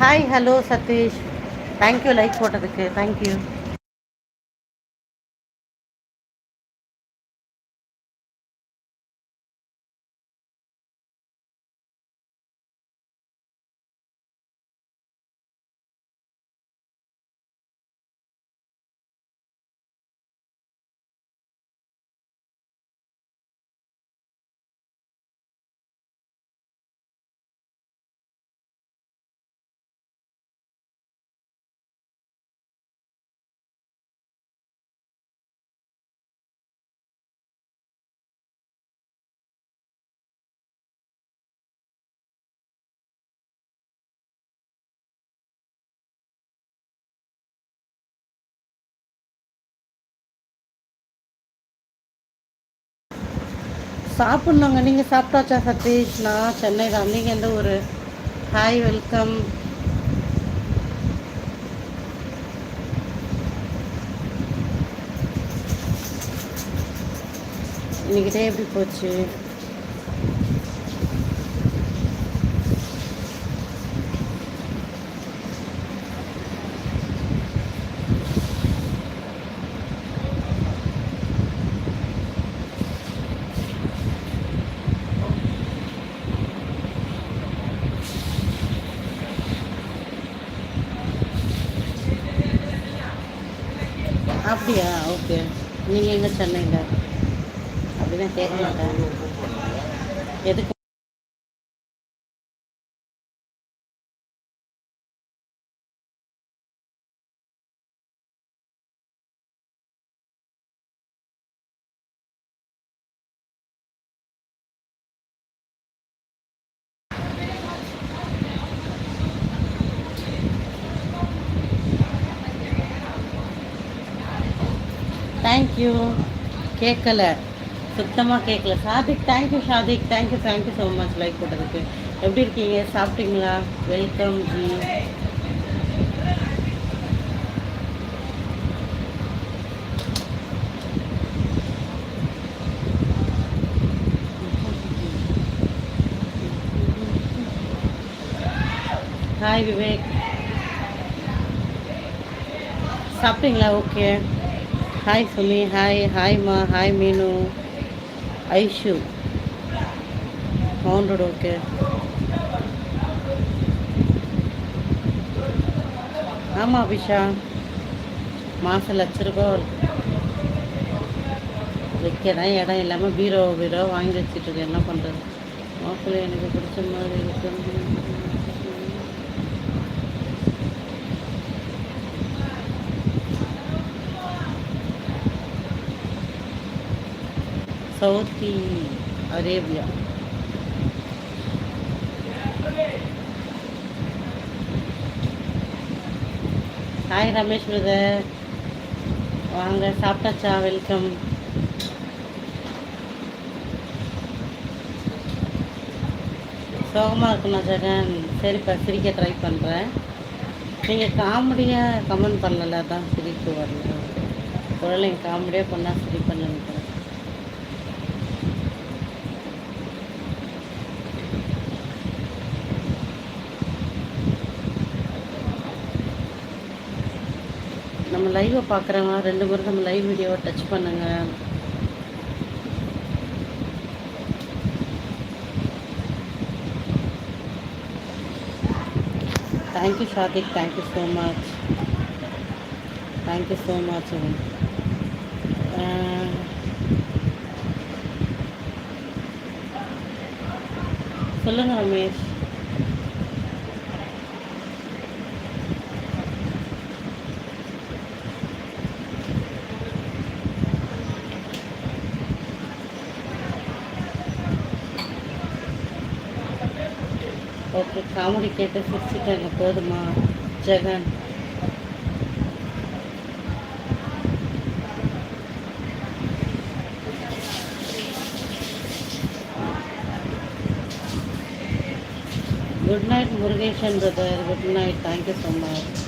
Hi hello Satish thank you like போட்டதுக்கு. Thank you சாப்பிட்ணுங்க. நீங்கள் சாப்பிட்டாச்சா சதீஷ்? நான் சென்னை தான். நீங்கள் எந்த ஒரு ஹாய் வெல்கம் இன்னைக்கிட்டே டே எப்படி போச்சு? அப்படியா? ஓகே. நீங்கள் எங்கே சென்னைங்க? அப்படிதான் கேட்க மாட்டேன் எதுக்கு? தேங்க்யூ கேட்கல சுத்தமாக கேட்கல Sadiq thank you Shadiq thank you thank you so much like போட்டதுக்கு எப்படி இருக்கீங்க? சாப்பிட்டீங்களா? வெல்கம் ஜி ஹாய் விவேக் சாப்பிட்டீங்களா? Okay hi Sumi hi hi மா hi Meenu Aishu mounted okay ஆமாம் அபிஷா. மாதம் லட்ச ரூபா வைக்கிறேன் இடம் இல்லாமல் பீரோ பீரோ வாங்கி வச்சுட்டு என்ன பண்ணுறது மாப்பிள்ளை எனக்கு பிடிச்ச மாதிரி இருக்கு. Saudi Arabia hi Ramesh brother வாங்க சாப்பிட்டாச்சா? வெல்கம் சோகமாக இருக்குண்ணா ஜெகன்? சரிப்பா சிரிக்க ட்ரை பண்ணுறேன் நீங்கள் காமெடியாக கமெண்ட் பண்ணல தான் சிரிப்பு வரல குழந்தைங்க காமெடியாக பண்ணால் சிரிப்பு நினைக்கிறேன் நம்ம லைவை பார்க்குறவங்க ரெண்டு பேரும் நம்ம லைவ் வீடியோவை டச் பண்ணுங்க. Thank you Shadiq thank you so much thank you so much சொல்லுங்கள் ரமேஷ். ஓகே காமெடி கேட்டு சிரிச்சுட்டாங்க போதுமா Jagan? Good night Murugesan brother good night thank you so much